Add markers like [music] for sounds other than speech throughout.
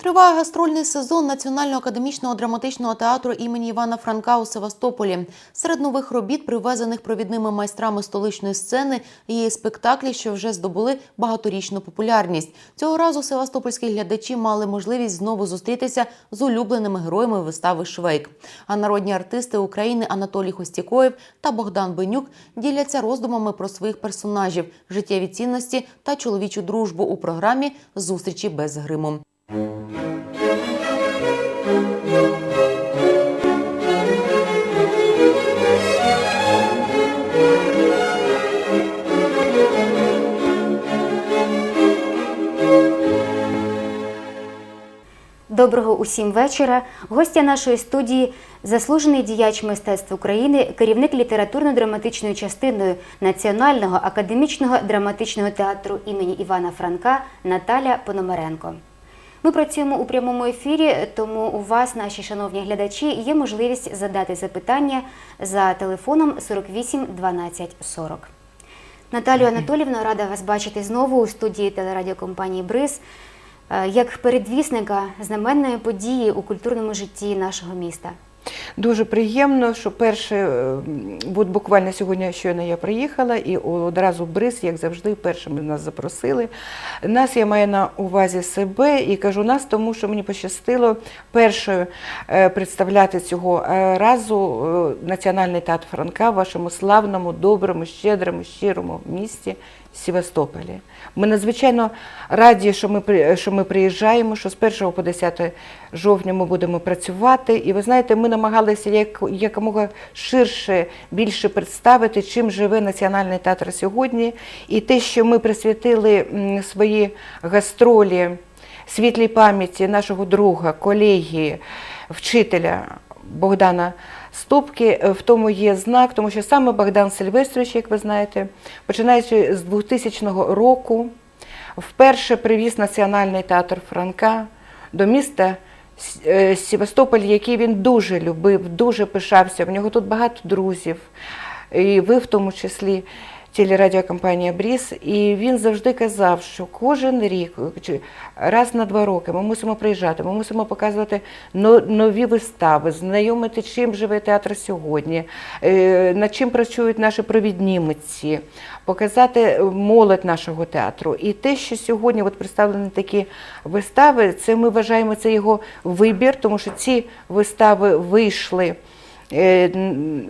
Триває гастрольний сезон Національного академічного драматичного театру імені Івана Франка у Севастополі. Серед нових робіт, привезених провідними майстрами столичної сцени, є спектаклі, що вже здобули багаторічну популярність. Цього разу севастопольські глядачі мали можливість знову зустрітися з улюбленими героями вистави Швейк. А народні артисти України Анатолій Хостікоєв та Богдан Бенюк діляться роздумами про своїх персонажів, життєві цінності та чоловічу дружбу у програмі Зустрічі без гриму. Доброго усім вечора. Гостя нашої студії заслужений діяч мистецтв України, керівник літературно-драматичною частиною Національного академічного драматичного театру імені Івана Франка Наталя Пономаренко. Ми працюємо у прямому ефірі, тому у вас, наші шановні глядачі, є можливість задати запитання за телефоном 48 12 40. Наталю Анатолівна, рада вас бачити знову у студії телерадіокомпанії Бриз е, як передвісника знаменної події у культурному житті нашого міста. Дуже приємно, що перше, е, от буквально сьогодні щойно я приїхала, і одразу Бриз, як завжди, першими нас запросили. Нас я маю на увазі себе і кажу нас, тому що мені пощастило першою е, представляти цього е, разу Національний театр Франка в вашому славному, доброму, щедрому, щирому місті. Севастополі. Ми надзвичайно раді, що ми що ми приїжджаємо, що з 1 по 10 жовтня ми будемо працювати. І ви знаєте, ми намагалися як, якомога ширше, більше представити, чим живе Національний театр сьогодні. І те, що ми присвятили свої гастролі світлій пам'яті нашого друга, колеги, вчителя Богдана Ступки, е, в тому є знак, тому що саме Богдан Сильвестрович, як ви знаєте, починаючи з 2000 року, вперше привіз Національний театр Франка до міста Севастополь, який він дуже любив, дуже пишався. В нього тут багато друзів, і ви в тому числі. Телерадіокомпанія Бріс, і він завжди казав, що кожен рік, чи раз на два роки, ми мусимо приїжджати, ми мусимо показувати нові вистави, знайомити, чим живе театр сьогодні, е, над чим працюють наші провідні митці, показати молодь нашого театру. І те, що сьогодні от представлені такі вистави, це ми вважаємо це його вибір, тому що ці вистави вийшли. Е,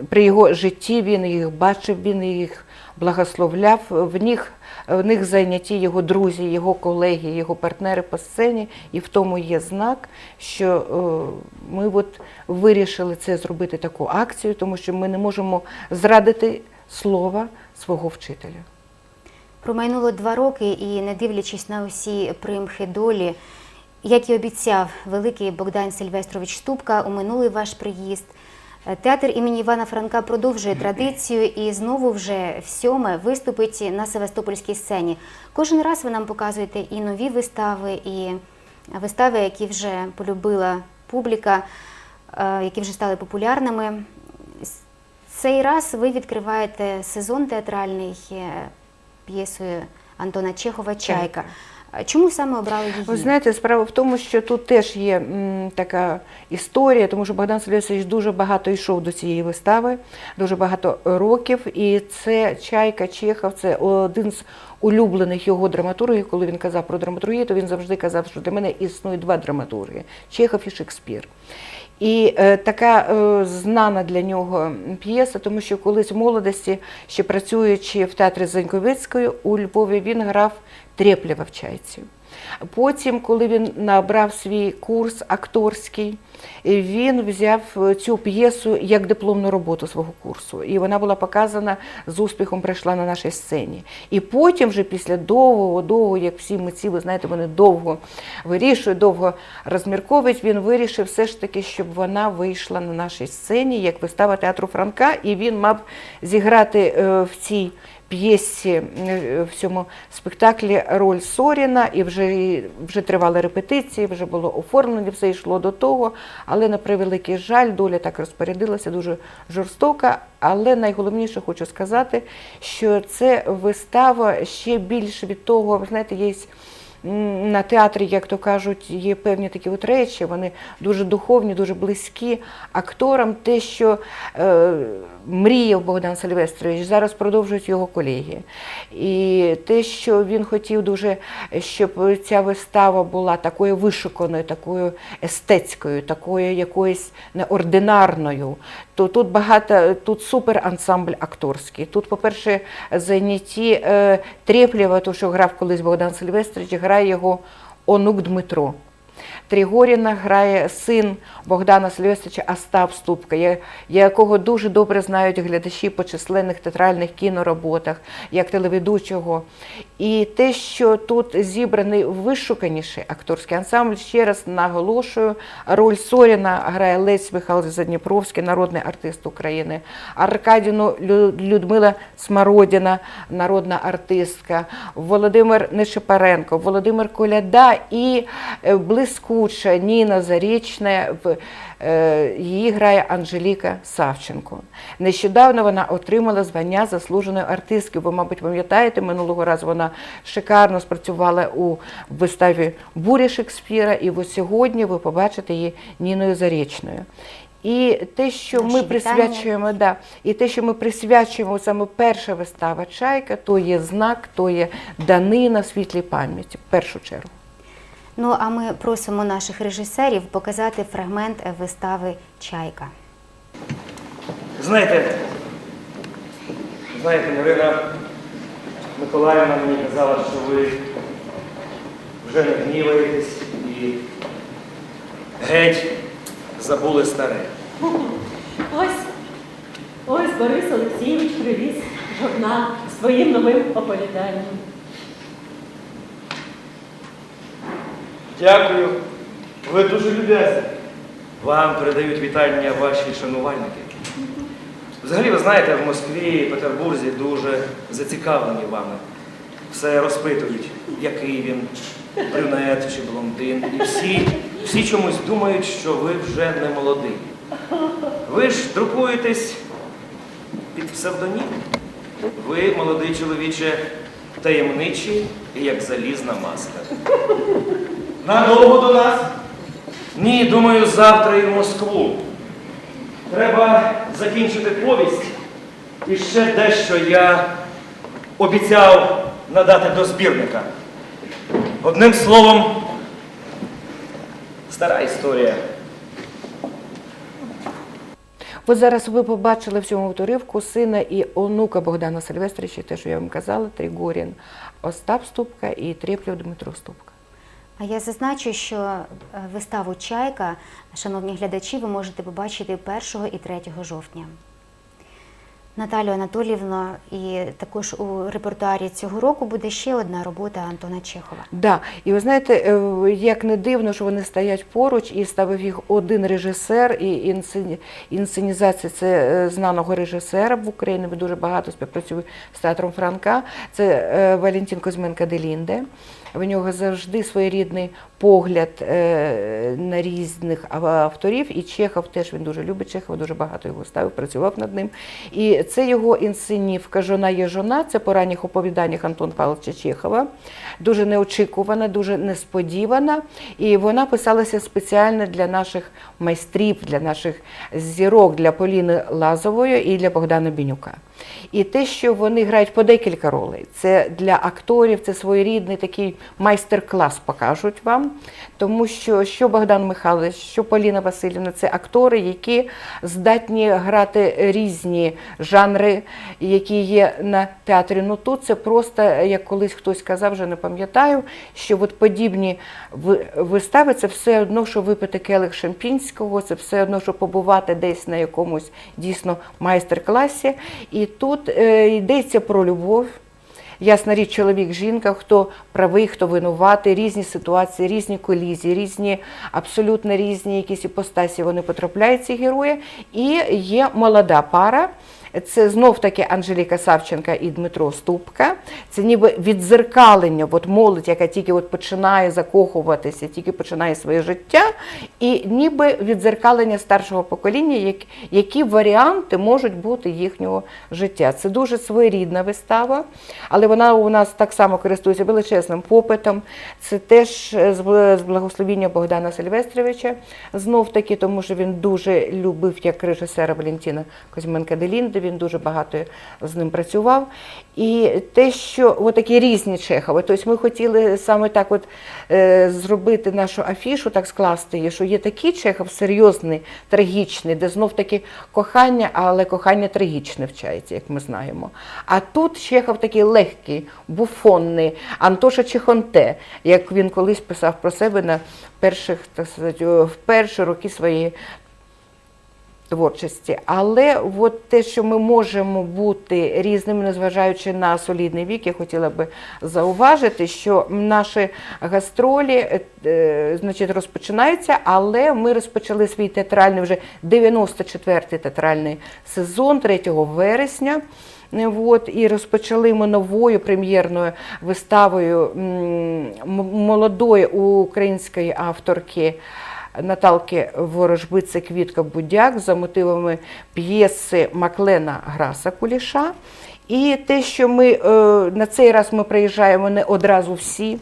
При його житті він їх бачив, він їх благословляв. В них, в них зайняті його друзі, його колеги, його партнери по сцені, і в тому є знак, що е, ми от вирішили це зробити таку акцію, тому що ми не можемо зрадити слова свого вчителя. Промайнуло два роки, і не дивлячись на усі примхи долі, як і обіцяв великий Богдан Сильвестрович Ступка у минулий ваш приїзд. Е, Театр імені Івана Франка продовжує традицію і знову вже всьоме виступить на Севастопольській сцені. Кожен раз ви нам показуєте і нові вистави, і вистави, які вже полюбила публіка, е, які вже стали популярними. Цей раз ви відкриваєте сезон театральний е, п'єсою Антона Чехова Чайка. А Чому саме обрали її? Ви знаєте, справа в тому, що тут теж є м, така історія, тому що Богдан Сильвестрович дуже багато йшов до цієї вистави, дуже багато років. І це Чайка Чехов, це один з улюблених його драматургів. Коли він казав про драматургію, то він завжди казав, що для мене існують два драматурги Чехов і Шекспір. І е, така е, знана для нього п'єса, тому що колись в молодості, ще працюючи в театрі Заньковицької у Львові, він грав Треплєва в чайці. Потім, коли він набрав свій курс акторський, він взяв е, цю п'єсу як дипломну роботу свого курсу. І вона була показана з успіхом, прийшла на нашій сцені. І потім, вже після довгого, довго, як всі митці, ви знаєте, вони довго вирішують, довго розмірковують, він вирішив все ж таки, щоб вона вийшла на нашій сцені як вистава театру Франка, і він мав зіграти е, в цій п'єсі е, в цьому спектаклі роль Соріна, і вже, вже тривали репетиції, вже було оформлено, все йшло до того. Але на превеликий жаль, доля так розпорядилася дуже жорстока. Але найголовніше хочу сказати, що це вистава ще більше від того, ви знаєте, є на театрі, як то кажуть, є певні такі от речі, вони дуже духовні, дуже близькі акторам. Те, що е, мріяв Богдан Сильвестрович, зараз продовжують його колеги. І те, що він хотів дуже, щоб ця вистава була такою вишуканою, такою естетською, такою якоюсь неординарною, то тут багато, тут супер ансамбль акторський. Тут, по-перше, зайняті е, Треплєва, то, що грав колись Богдан Сильвестрович, грає його онук Дмитро. Тригоріна грає син Богдана Сильвестровича Остап Ступка, якого дуже добре знають глядачі по численних театральних кінороботах, як телеведучого. І те, що тут зібраний вишуканіший акторський ансамбль, ще раз наголошую, роль Соріна грає Лесь Михайлович Задніпровський, народний артист України, Аркадіну Людмила Смородіна, народна артистка, Володимир Нешипаренко, Володимир Коляда і е, блискуча Ніна Зарічна. В е, її грає Анжеліка Савченко. Нещодавно вона отримала звання заслуженої артистки. Ви, мабуть, пам'ятаєте, минулого разу вона шикарно спрацювала у виставі Бурі Шекспіра, і ось сьогодні ви побачите її Ніною Зарічною. І те, що Наші ми присвячуємо, да, і те, що ми присвячуємо саме перша вистава Чайка, то є знак, то є данина світлій пам'яті в першу чергу. Ну а ми просимо наших режисерів показати фрагмент вистави Чайка. Знаєте, знаєте, Марина Миколаївна мені казала, що ви вже не гніваєтесь і геть забули старе. Ось, ось Борис Олексійович привіз журнал своїм новим оповіданням. Дякую. Ви дуже любезні. Вам передають вітання ваші шанувальники. Взагалі, ви знаєте, в Москві і Петербурзі дуже зацікавлені вами. Все розпитують, який він, брюнет чи блондин. І всі, всі чомусь думають, що ви вже не молодий. Ви ж друкуєтесь під псевдонім. Ви, молодий чоловіче, таємничі і як залізна маска. Надовго до нас? Ні, думаю, завтра і в Москву. Треба закінчити повість. І ще дещо я обіцяв надати до збірника. Одним словом, стара історія. От зараз ви побачили в цьому уривку сина і онука Богдана Сильвестровича, те, що я вам казала, Тригорін, Остап Ступка і Треплєв Дмитро Ступка. А я зазначу, що е, виставу Чайка, шановні глядачі, ви можете побачити 1 і 3 жовтня. Наталю Анатоліївно, і також у репертуарі цього року буде ще одна робота Антона Чехова. Да, і ви знаєте, е, як не дивно, що вони стоять поруч, і ставив їх один режисер, і інсцені- інсценізація це е, знаного режисера в Україні. Він дуже багато співпрацює з театром Франка. Це е, Валентин Козьменко Делінде. В нього завжди своєрідний погляд е, на різних авторів. І Чехов теж він дуже любить Чехова, дуже багато його ставив, працював над ним. І це його інсценівка Жона є жона. Це по ранніх оповіданнях Антона Павловича Чехова. Дуже неочікувана, дуже несподівана. І вона писалася спеціально для наших майстрів, для наших зірок, для Поліни Лазової і для Богдана Бінюка. І те, що вони грають по декілька ролей, це для акторів, це своєрідний такий майстер-клас покажуть вам. Тому що що Богдан Михайлович, що Поліна Васильівна це актори, які здатні грати різні жанри, які є на театрі. Ну тут це просто, як колись хтось казав, вже не пам'ятаю, що от подібні вистави це все одно, що випити келих шампінського, це все одно, що побувати десь на якомусь дійсно майстер-класі. І тут е, йдеться про любов. Ясна річ, чоловік, жінка, хто правий, хто винуватий, різні ситуації, різні колізії, різні, абсолютно різні якісь іпостасі вони потрапляють, ці герої. І є молода пара, Це знов таки Анжеліка Савченка і Дмитро Ступка. Це ніби відзеркалення, от молодь, яка тільки от починає закохуватися, тільки починає своє життя, і ніби відзеркалення старшого покоління, як- які варіанти можуть бути їхнього життя. Це дуже своєрідна вистава, але вона у нас так само користується величезним попитом. Це теж е, з бл- благословіння Богдана Сильвестровича, знов таки, тому що він дуже любив як режисера Валентина Козьменка Делінди, він дуже багато з ним працював. І те, що такі різні Чехови, тобто ми хотіли саме так от е, зробити нашу афішу, так скласти її, що є такий Чехов серйозний, трагічний, де знов таки кохання, але кохання трагічне вчається, як ми знаємо. А тут Чехов такий легкий, буфонний, Антоша Чехонте, як він колись писав про себе на перших, так сказати, в перші роки своєї творчості. Але от те, що ми можемо бути різними, незважаючи на солідний вік, я хотіла би зауважити, що наші гастролі е, е, значить, розпочинаються, але ми розпочали свій театральний вже 94-й театральний сезон 3 вересня. Е, От, і розпочали ми новою прем'єрною виставою молодої української авторки Наталки Ворожби це Квітка Будяк за мотивами п'єси Маклена Граса Куліша. І те, що ми е, на цей раз ми приїжджаємо не одразу всі.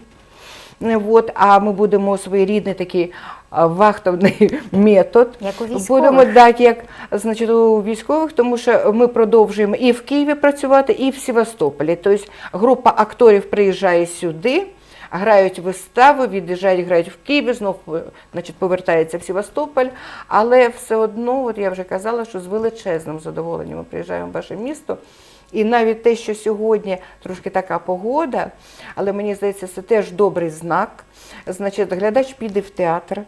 Е, От, а ми будемо своєрідний такий вахтовний [laughs] метод. Як у військових. Будемо так, як значить, у військових, тому що ми продовжуємо і в Києві працювати, і в Севастополі. Тобто група акторів приїжджає сюди, грають вистави, від'їжджають, грають в Києві, знов значить, повертаються в Севастополь. Але все одно, от я вже казала, що з величезним задоволенням ми приїжджаємо в ваше місто. І навіть те, що сьогодні трошки така погода, але мені здається, це теж добрий знак. Значить, глядач піде в театр,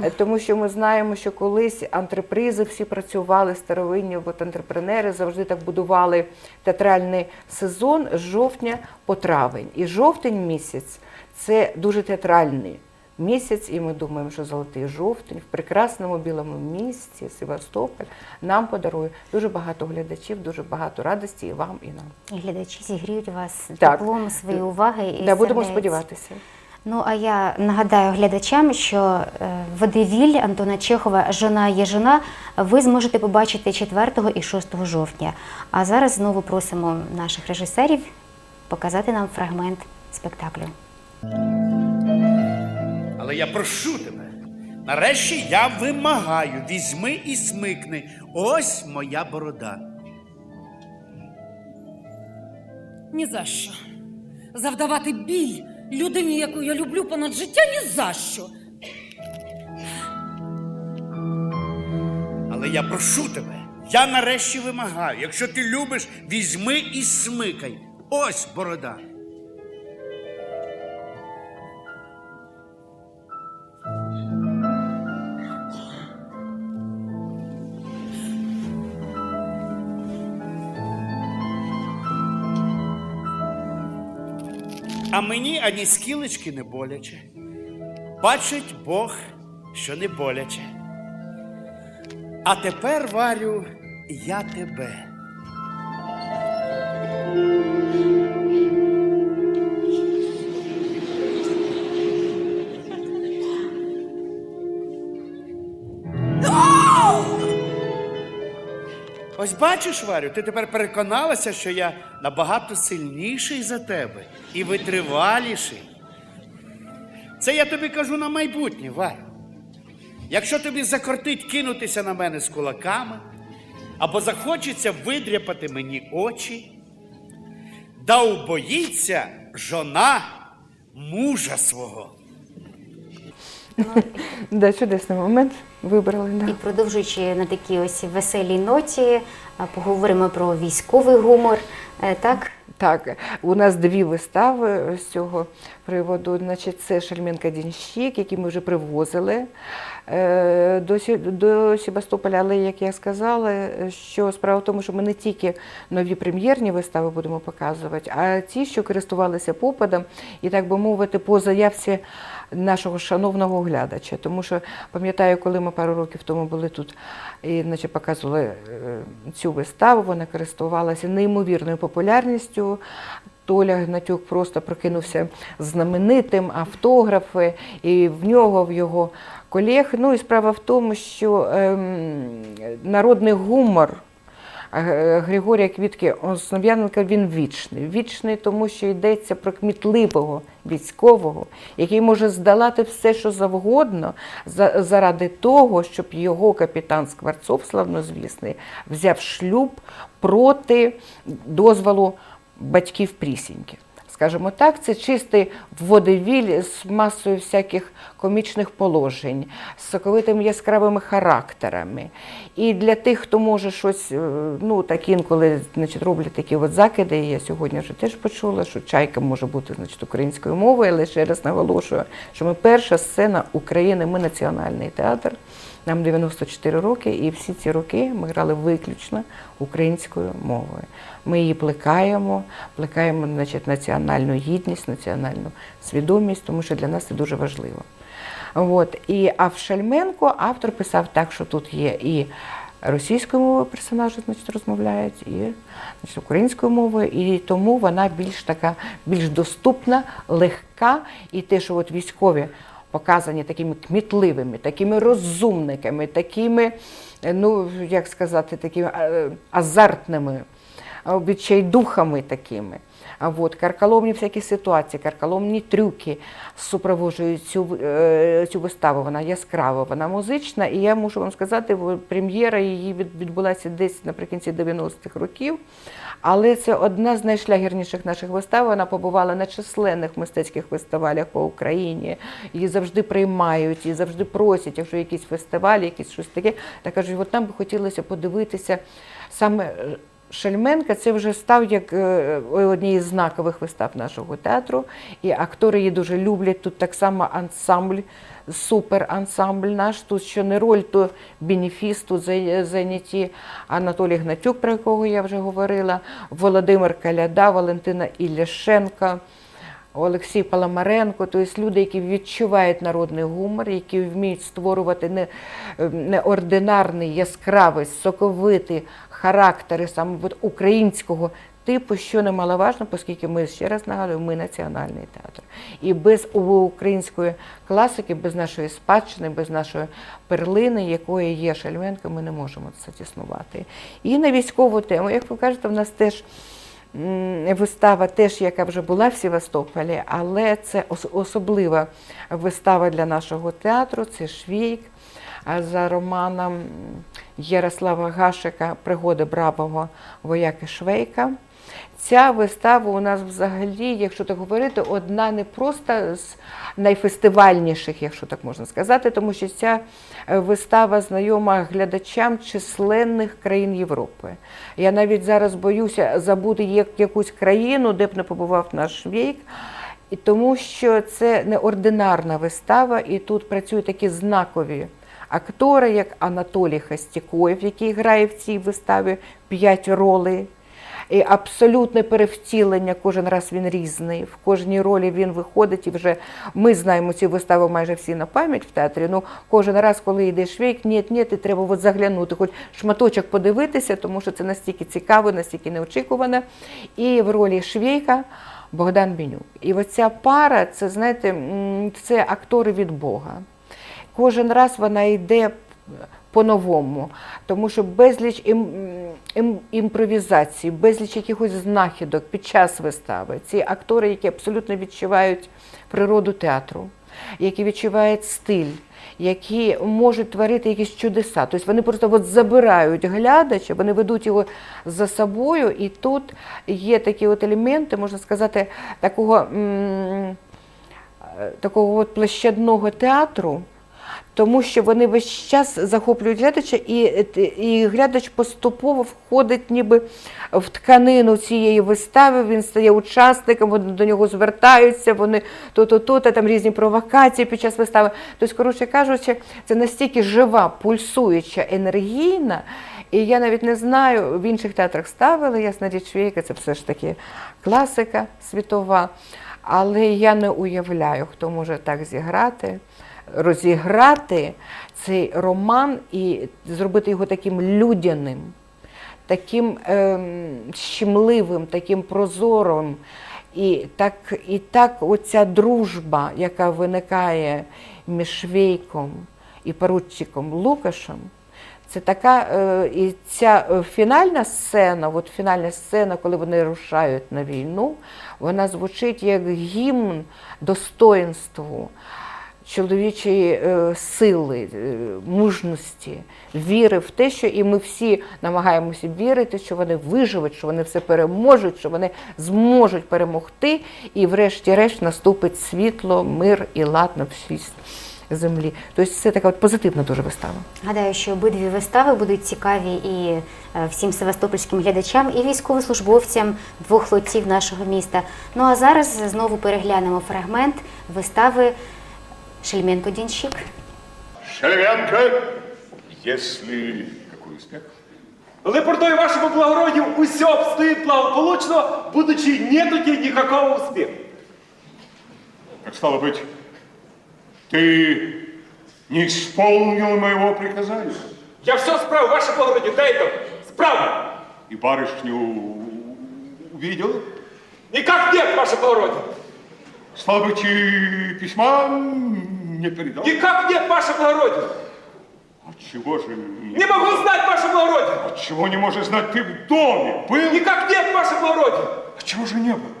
е, тому що ми знаємо, що колись антрепризи всі працювали, старовинні от антрепренери завжди так будували театральний сезон з жовтня по травень. І жовтень місяць це дуже театральний місяць, і ми думаємо, що золотий жовтень в прекрасному білому місті Севастополь нам подарує дуже багато глядачів, дуже багато радості і вам, і нам. І глядачі зігріють вас Так. теплом своєї уваги і Да, будемо сподіватися. Ну а я нагадаю глядачам, що е, водевіль Антона Чехова Жона є жона ви зможете побачити 4 і 6 жовтня. А зараз знову просимо наших режисерів показати нам фрагмент спектаклю. Але я прошу тебе. Нарешті я вимагаю, візьми і смикни. Ось моя борода. Ні за що. Завдавати біль людині, яку я люблю понад життя, ні за що. Але я прошу тебе. Я нарешті вимагаю. Якщо ти любиш, візьми і смикай. Ось борода. А мені ані скілечки не боляче. Бачить Бог, що не боляче. А тепер, Варю, я тебе. Ось бачиш, Варю, ти тепер переконалася, що я набагато сильніший за тебе і витриваліший. Це я тобі кажу на майбутнє, Варю. Якщо тобі закортить кинутися на мене з кулаками, або захочеться видряпати мені очі, да убоїться жона мужа свого. Да, чудесний момент вибрали. Да. І продовжуючи на такій ось веселій ноті, а, поговоримо про військовий гумор. Е, Так, Так, у нас дві вистави з цього приводу. Значить, це Шельменка Дінщик, який ми вже привозили до, Сі- до Севастополя. Але, як я сказала, що справа в тому, що ми не тільки нові прем'єрні вистави будемо показувати, а ті, що користувалися попадом, і так би мовити, по заявці нашого шановного глядача. Тому що пам'ятаю, коли ми пару років тому були тут і значить, показували е, цю виставу, вона користувалася неймовірною популярністю. Толя Гнатюк просто прокинувся знаменитим, автографи, і в нього, в його колег. Ну і справа в тому, що ем, народний гумор е, Григорія Квітки Основ'яненка він вічний. Вічний, тому що йдеться про кмітливого військового, який може здолати все, що завгодно, заради того, щоб його капітан Скворцов, славнозвісний, взяв шлюб проти дозволу батьків Прісіньки. Скажімо так, це чистий водевіль з масою всяких комічних положень, з соковитими яскравими характерами. І для тих, хто може щось, е, ну так інколи значить, роблять такі от закиди, я сьогодні вже теж почула, що чайка може бути значить, українською мовою, але ще раз наголошую, що ми перша сцена України, ми національний театр. Нам 94 роки, і всі ці роки ми грали виключно українською мовою. Ми її плекаємо, плекаємо значить, національну гідність, національну свідомість, тому що для нас це дуже важливо. От. І, а в Шальменко автор писав так, що тут є і російською мовою персонажі значить, розмовляють, і значить, українською мовою, і тому вона більш така, більш доступна, легка, і те, що от військові показані такими кмітливими, такими розумниками, такими, е, ну як сказати, такими е, азартними, е, відчайдухами такими. А от карколомні всякі ситуації, карколомні трюки супроводжують цю, е, цю виставу. Вона яскрава, вона музична. І я можу вам сказати, прем'єра її відбулася десь наприкінці 90-х років. Але це одна з найшлягерніших наших вистав. Вона побувала на численних мистецьких фестивалях по Україні. Її завжди приймають, її завжди просять, якщо якісь фестивалі, якісь щось таке. Так кажуть, от нам би хотілося подивитися саме. Е, Шельменка це вже став як е, однією з знакових вистав нашого театру, і актори її дуже люблять. Тут так само ансамбль, супер ансамбль наш. Тут що не роль, то бенефіс, тут зайняті Анатолій Гнатюк, про якого я вже говорила, Володимир Каляда, Валентина Ілляшенка. Олексій Паламаренко, тобто люди, які відчувають народний гумор, які вміють створювати не, неординарний, яскравий, соковитий характери саме українського типу, що немаловажно, оскільки ми ще раз нагадуємо, ми національний театр. І без української класики, без нашої спадщини, без нашої перлини, якою є Шальменко, ми не можемо це існувати. І на військову тему, як ви кажете, в нас теж. Вистава теж, яка вже була в Севастополі, але це особлива вистава для нашого театру. Це Швейк за романом Ярослава Гашика Пригоди бравого вояки Швейка. Ця вистава у нас взагалі, якщо так говорити, одна не просто з найфестивальніших, якщо так можна сказати, тому що ця е, вистава знайома глядачам численних країн Європи. Я навіть зараз боюся забути як- якусь країну, де б не побував наш Швейк. І тому що це неординарна вистава, і тут працюють такі знакові актори, як Анатолій Хастікоєв, який грає в цій виставі п'ять ролей. І абсолютне перевтілення, кожен раз він різний. В кожній ролі він виходить, і вже ми знаємо цю виставу майже всі на пам'ять в театрі. Ну кожен раз, коли йде швейк, ні, ні, ти треба от заглянути, хоч шматочок подивитися, тому що це настільки цікаво, настільки неочікувано. І в ролі швейка Богдан Бенюк. І оця пара, це знаєте, це актори від Бога. Кожен раз вона йде по-новому, тому що безліч ім, ім, імпровізацій, безліч якихось знахідок під час вистави. Ці актори, які абсолютно відчувають природу театру, які відчувають стиль, які можуть творити якісь чудеса. Тобто вони просто от забирають глядача, вони ведуть його за собою, і тут є такі от елементи, можна сказати, такого. Такого от площадного театру, тому що вони весь час захоплюють глядача, і, і глядач поступово входить ніби в тканину цієї вистави, він стає учасником, вони до нього звертаються, вони то-то-то, та там різні провокації під час вистави. Тобто, коротше кажучи, це настільки жива, пульсуюча, енергійна. І я навіть не знаю, в інших театрах ставили, ясна річ Швейка, це все ж таки класика світова. Але я не уявляю, хто може так зіграти, розіграти цей роман і зробити його таким людяним, таким ем, щемливим, таким прозорим. І так, і так оця дружба, яка виникає між Швейком і поручиком Лукашем, це така е, і ця е, фінальна сцена, от фінальна сцена, коли вони рушають на війну, вона звучить як гімн достоинству чоловічої е, сили, е, мужності, віри в те, що і ми всі намагаємося вірити, що вони виживуть, що вони все переможуть, що вони зможуть перемогти, і врешті-решт наступить світло, мир і лад на всій землі. Тобто це така от позитивна дуже вистава. Гадаю, що обидві вистави будуть цікаві і е, всім севастопольським глядачам, і військовослужбовцям двох флотів нашого міста. Ну а зараз знову переглянемо фрагмент вистави Шельменко Дінщик. Шелевенко, если... Какой успех? Репортую вашему благородию, все обстоит благополучно, будучи нету никакого успеха. Так стало быть, ты не исполнил моего приказания Я все справил, ваше благородие, да это, справил. и барышню увидел? Никак нет, ваше благородие. Стало быть, и письма не передал? Никак нет, ваше благородие. Отчего же не... Не могу знать, ваше благородие. Отчего не можешь знать, ты в доме был? Никак нет, ваше благородие. Отчего же не был?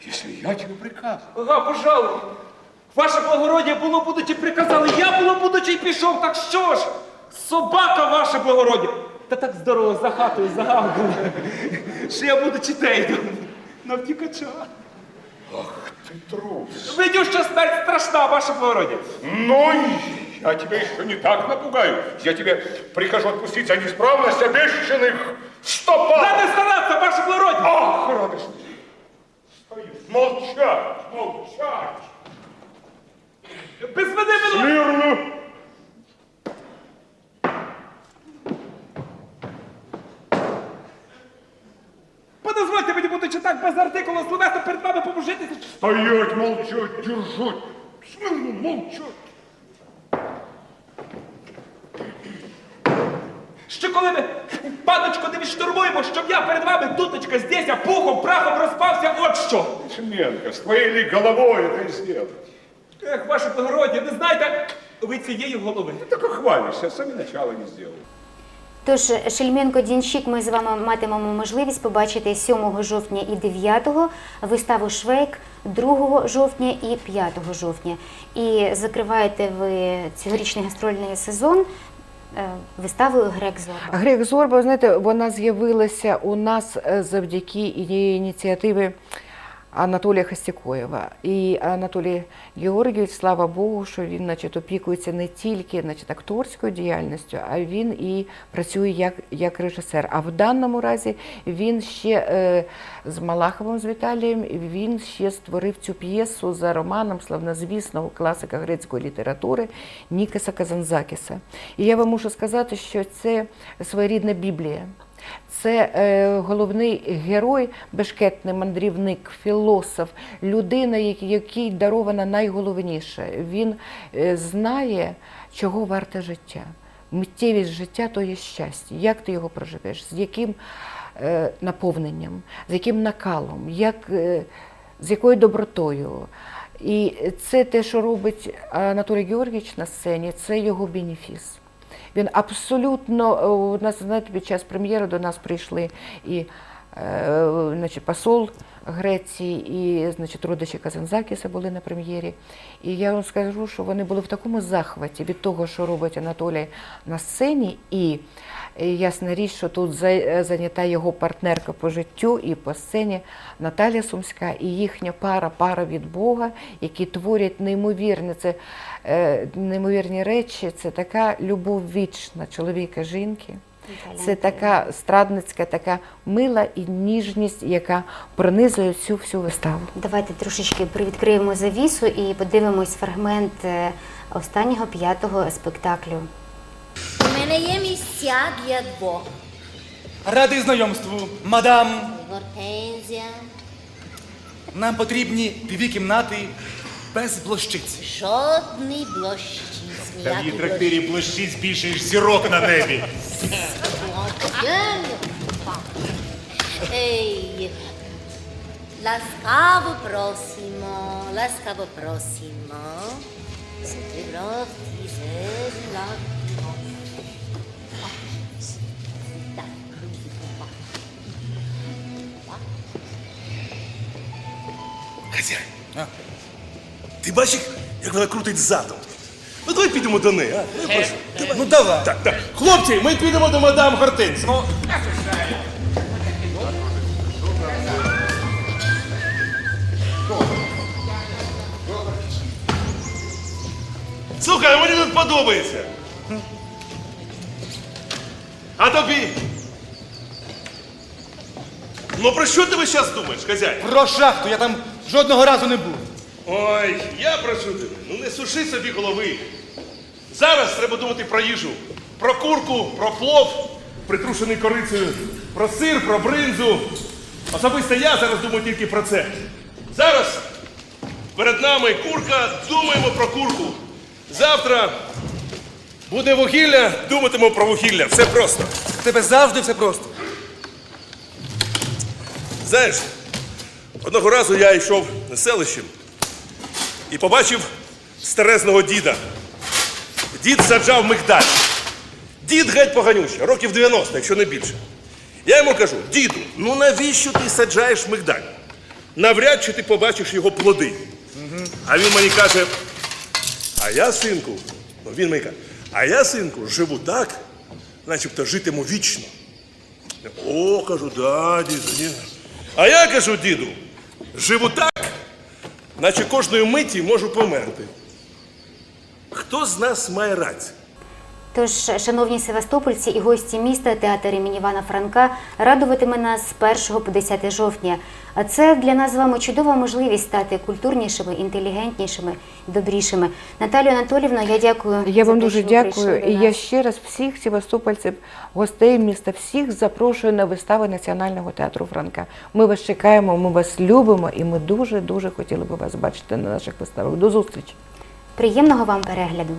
Если я тебе приказывал. Ага, пожалуй. Ваше благородие було будучи приказали, я було будучи й пішов, так що ж? Собака ваше благородие. Та так здорово за хатою загавкала, що я будучи тейдом на втікача. Ты трус. Видю, що смерть страшна, ваше благородие. Ну, я тебя еще не так напугаю. Я тебе прикажу отпустить за неисправность обещанных стопа. Надо стараться, ваше благородие. Ах, радость! Стоишь, Молчать, молчать! Без мене. Смирно! Подозвольте мені, будучи так без артикулу, словесно перед вами побожитися. Стоять, молчать, держать! Смирно, молчать! Що коли ми, паночко, не відштурмуємо, щоб я перед вами, туточка, здесь, а пухом, прахом розпався, от що. Шменко, с твоей ли головой это сделать? Ех, ваше благородие, не знаєте, ви цієї голови. Ты только хвалишься, сами начала не сделал. Тож Шельменко Дінщик ми з вами матимемо можливість побачити 7 жовтня і 9 виставу Швейк 2 жовтня і 5 жовтня. І закриваєте ви цьогорічний гастрольний сезон е, виставою Грек Зорба. Грек Зорба, знаєте, вона з'явилася у нас е, завдяки ініціативи Анатолія Хостякоєва. І Анатолій Георгійович, слава Богу, що він значить, опікується не тільки значить, акторською діяльністю, а він і працює як, як режисер. А в даному разі він ще е, з Малаховим з Віталієм він ще створив цю п'єсу за романом славнозвісного класика грецької літератури Нікеса Казанзакіса. І я вам мушу сказати, що це своєрідна Біблія. Це е, головний герой, бешкетний мандрівник, філософ, людина, якій, дарована найголовніше. Він е, знає, чого варте життя. Миттєвість життя то є щастя. Як ти його проживеш, з яким е, наповненням, з яким накалом, як, е, з якою добротою. І це те, що робить Анатолій Георгійович на сцені, це його бенефіс. Він абсолютно е, у нас знаєте, під час прем'єри до нас прийшли і значить, посол Греції, і значить, родичі Казанзакіса були на прем'єрі. І я вам скажу, що вони були в такому захваті від того, що робить Анатолій на сцені. І е, ясна річ, що тут е, зайнята його партнерка по життю і по сцені Наталя Сумська і їхня пара, пара від Бога, які творять неймовірне, це е, неймовірні речі. Це така любов вічна чоловіка жінки. Це така страдницька, така мила і ніжність, яка пронизує всю всю виставу. Давайте трошечки привідкриємо завісу і подивимось фрагмент е, останнього п'ятого спектаклю. У мене є місця для двох. Радий знайомству, мадам. Гортензія. Нам потрібні дві кімнати без блощиці. Жодний блощиць, Та в її трактирі блищить більше, ніж зірок на небі. Ей, ласкаво просимо, ласкаво просимо. Сотривровти зела. Хазяй, а? Ти бачиш, як вона крутить задом? Ну давай підемо до неї, а? Ну, прошу. Ну давай. Так, так. Хлопці, ми підемо до мадам Гортенс. Ну, Слухай, мені тут подобається. А тобі? Ну про що ти весь час думаєш, хазяй? Про шахту я там жодного разу не був. Ой, я прошу тебе, ну не суши собі голови. Зараз треба думати про їжу, про курку, про плов, притрушений корицею, про сир, про бринзу. Особисто я зараз думаю тільки про це. Зараз перед нами курка, думаємо про курку. Завтра буде вугілля, думатимемо про вугілля. Все просто. В тебе завжди все просто. Знаєш, одного разу я йшов селищем і побачив старезного діда. Дід саджав мигдаль. Дід геть поганючий, років 90, якщо не більше. Я йому кажу, діду, ну навіщо ти саджаєш мигдаль? Навряд чи ти побачиш його плоди. А він мені каже, а я, синку, ну він мені каже, а я, синку, живу так, начебто житиму вічно. О, кажу, да, діду, ні. А я кажу, діду, живу так, наче кожної миті можу померти. Хто з нас має рацію? Тож, шановні севастопольці і гості міста, театр імені Івана Франка радуватиме нас з 1 по 10 жовтня. А це для нас з вами чудова можливість стати культурнішими, інтелігентнішими, добрішими. Наталію Анатолівна, я дякую. Я вам дуже дякую. І я ще раз всіх севастопольців, гостей міста, всіх запрошую на вистави Національного театру Франка. Ми вас чекаємо, ми вас любимо і ми дуже дуже хотіли би вас бачити на наших виставах. До зустрічі! Приємного вам перегляду.